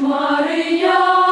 Марія.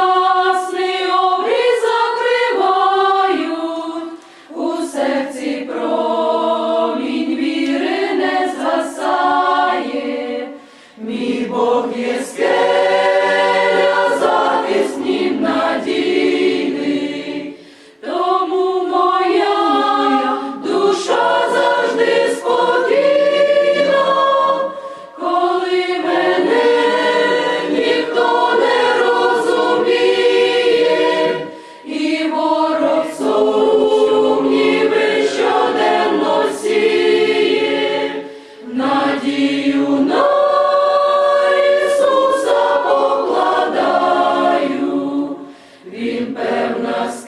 Impem nas